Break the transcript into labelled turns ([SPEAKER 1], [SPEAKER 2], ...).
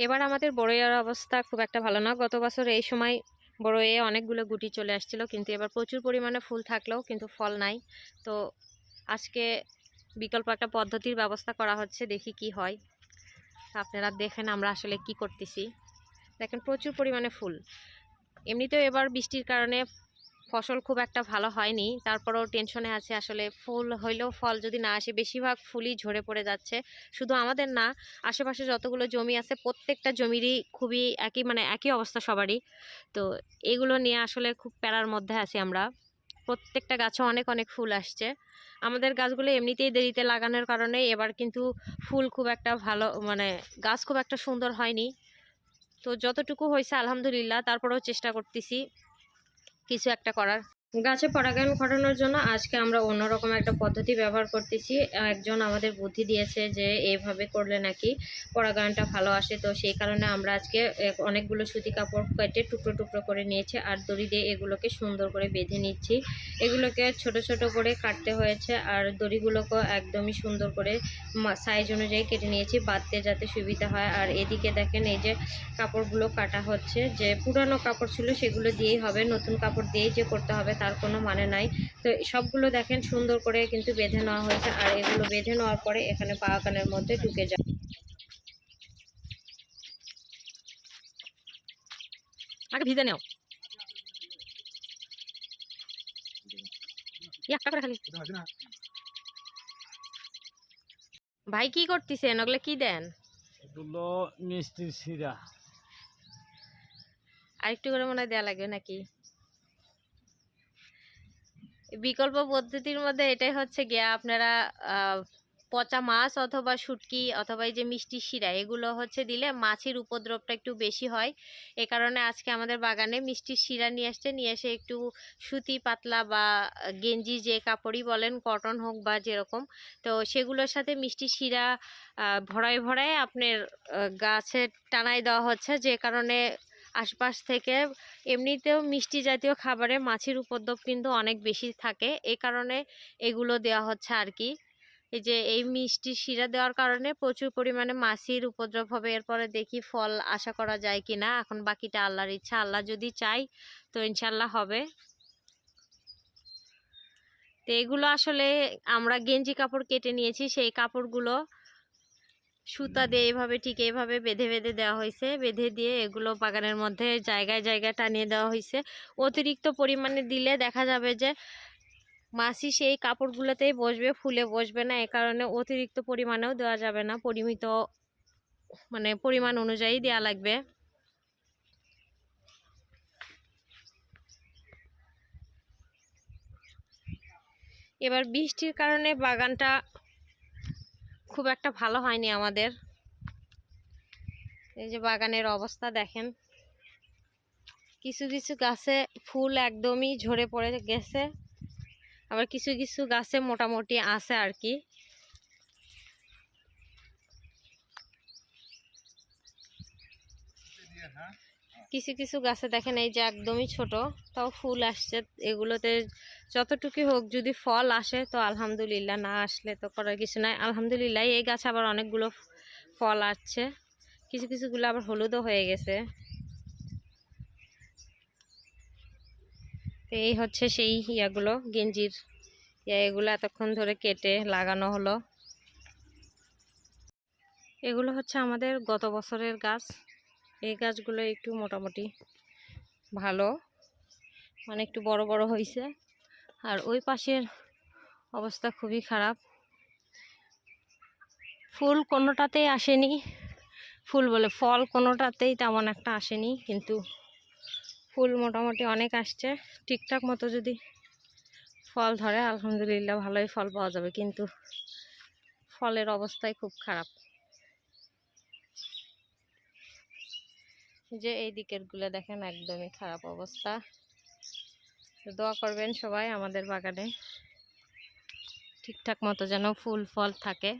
[SPEAKER 1] এবার আমাদের বড়ইয়ের অবস্থা খুব একটা ভালো না। গত বছর এই সময় বড়ইয়ে অনেকগুলো গুটি চলে আসছিল, কিন্তু এবার প্রচুর পরিমাণে ফুল থাকলেও কিন্তু ফল নাই। তো আজকে বিকল্প একটা পদ্ধতির ব্যবস্থা করা হচ্ছে, দেখি কি হয়। আপনারা দেখেন আমরা আসলে কি করতেছি। দেখেন প্রচুর পরিমাণে ফুল। এমনিতেও এবার বৃষ্টির কারণে ফসল খুব একটা ভালো হয়নি। তারপরেও টেনশনে আছে আসলে ফুল হইলেও ফল যদি না আসে, বেশিরভাগ ফুলই ঝরে পড়ে যাচ্ছে। শুধু আমাদের না, আশেপাশে যতগুলো জমি আছে, প্রত্যেকটা জমিরই খুবই একই মানে একই অবস্থা সবারই। তো এগুলো নিয়ে আসলে খুব প্যারার মধ্যে আছি আমরা। প্রত্যেকটা গাছে অনেক অনেক ফুল আসছে। আমাদের গাছগুলো এমনিতেই দেরিতে লাগানোর কারণে এবার কিন্তু ফুল খুব একটা ভালো মানে গাছ খুব একটা সুন্দর হয়নি। তো যতটুকু হয়েছে আলহামদুলিল্লাহ, তারপরেও চেষ্টা করতেছি। কিছু একটা করার গাছে পরাগায়ন ঘটানোর জন্য আজকে আমরা অন্যরকম একটা পদ্ধতি ব্যবহার করতেছি। একজন আমাদের বুদ্ধি দিয়েছে যে এইভাবে করলে নাকি পরাগায়নটা ভালো আসে? তো সেই কারণে আমরা আজকে অনেকগুলো সুতি কাপড় কেটে টুকরো টুকরো করে নিয়েছি আর দড়ি দিয়ে এগুলোকে সুন্দর করে বেঁধে নিচ্ছি। এগুলোকে ছোট ছোট করে কাটতে হয়েছে আর দড়িগুলোকেও একদমই সুন্দর করে সাইজ অনুযায়ী কেটে নিয়েছি, বাঁধতে যাতে সুবিধা হয়। আর এদিকে দেখেন এই যে কাপড়গুলো কাটা হচ্ছে, যে পুরানো কাপড় ছিল সেগুলো দিয়েই হবে, নতুন কাপড় দিয়েই যে করতে হবে তার কোনো মানে নাই। তো সবগুলো দেখেন সুন্দর করে কিন্তু বেঁধে নেওয়া হয়েছে। আর এগুলো বেঁধে নেওয়ার পরে এখানে বাগানের মধ্যে ঢুকে যায়। আগে ভিজে নেও। একটা করে খালি। ভাই কি করতেছেন? ওগুলো কি দেন?
[SPEAKER 2] এগুলো মিষ্টির শিরা।
[SPEAKER 1] আরেকটু করে মনে হয় দেওয়া লাগবে নাকি? বিকল্প পদ্ধতির মধ্যে এটাই হচ্ছে গিয়া আপনারা পচা মাছ অথবা শুটকি অথবা এই যে মিষ্টি শিরা এগুলো হচ্ছে দিলে মাছের উপদ্রবটা একটু বেশি হয়। এ কারণে আজকে আমাদের বাগানে মিষ্টির শিরা নিয়ে আসছে, নিয়ে এসে একটু সুতি পাতলা বা গেঞ্জি যে কাপড়ই বলেন, কটন হোক বা যেরকম, তো সেগুলোর সাথে মিষ্টি শিরা ভরায় ভরায় আপনার গাছে টানাই দেওয়া হচ্ছে। যে কারণে আশপাশ থেকে। এমনিতেও মিষ্টি জাতীয় খাবারে মাছের উপদ্রব কিন্তু অনেক বেশি থাকে। এই কারণে এগুলো দেওয়া হচ্ছে আর কি। এই যে এই মিষ্টি শিরা দেওয়ার কারণে প্রচুর পরিমাণে মাছির উপদ্রব হবে। এরপরে দেখি ফল আশা করা যায় কি না এখন বাকিটা আল্লাহর ইচ্ছা। আল্লাহ যদি চাই তো ইনশাল্লাহ হবে। তো এগুলো আসলে আমরা গেঞ্জি কাপড় কেটে নিয়েছি। সেই কাপড়গুলো সুতা দিয়ে এভাবে ঠিক এভাবে বেঁধে বেঁধে দেওয়া হয়েছে বেঁধে দিয়ে এগুলো বাগানের মধ্যে জায়গায় জায়গায় টানিয়ে দেওয়া হয়েছে অতিরিক্ত পরিমাণে দিলে দেখা যাবে যে মাছি সেই কাপড়গুলোতেই বসবে, ফুলে বসবে না। এ কারণে অতিরিক্ত পরিমাণেও দেওয়া যাবে না। পরিমিত মানে পরিমাণ অনুযায়ী দেওয়া লাগবে। এবার বৃষ্টির কারণে বাগানটা খুব একটা ভালো হয়নি আমাদের। এই যে বাগানের অবস্থা দেখেন। কিছু কিছু গাছে ফুল একদমই ঝরে পড়ে গেছে। আবার কিছু কিছু গাছে মোটামুটি আছে আর কি। কিছু কিছু গাছে দেখেন এই যে একদমই ছোট, তাও ফুল আসছে। এগুলোতে যতটুকু হোক যদি ফল আসে তো আলহামদুলিল্লাহ, না আসলে তো করার কিছু নাই। আলহামদুলিল্লাহ, এই গাছে আবার অনেকগুলো ফল আসছে। কিছু, কিছুগুলো আবার হলুদও হয়ে গেছে। এই হচ্ছে সেই ইয়াগুলো, গেঞ্জির ইয়া, এগুলো এতক্ষণ ধরে কেটে লাগানো হলো। এগুলো হচ্ছে আমাদের গত বছরের গাছ। এই গাছগুলো একটু মোটামুটি ভালো। মানে একটু বড় বড় হয়েছে আর ওই পাশের অবস্থা খুবই খারাপ। ফুল কোনোটাতেই আসেনি। ফুল বলে ফল কোনোটাতেই তেমন একটা আসেনি, কিন্তু ফুল মোটামুটি অনেক আসছে। ঠিকঠাক মতো যদি ফল ধরে, আলহামদুলিল্লাহ ভালোই ফল পাওয়া যাবে। কিন্তু ফলের অবস্থাই খুব খারাপ। যে এই দিকেরগুলো দেখেন একদমই খারাপ অবস্থা। দোয়া করবেন সবাই আমাদের বাগানে। ঠিকঠাক মতো যেন ফুল ফল থাকে।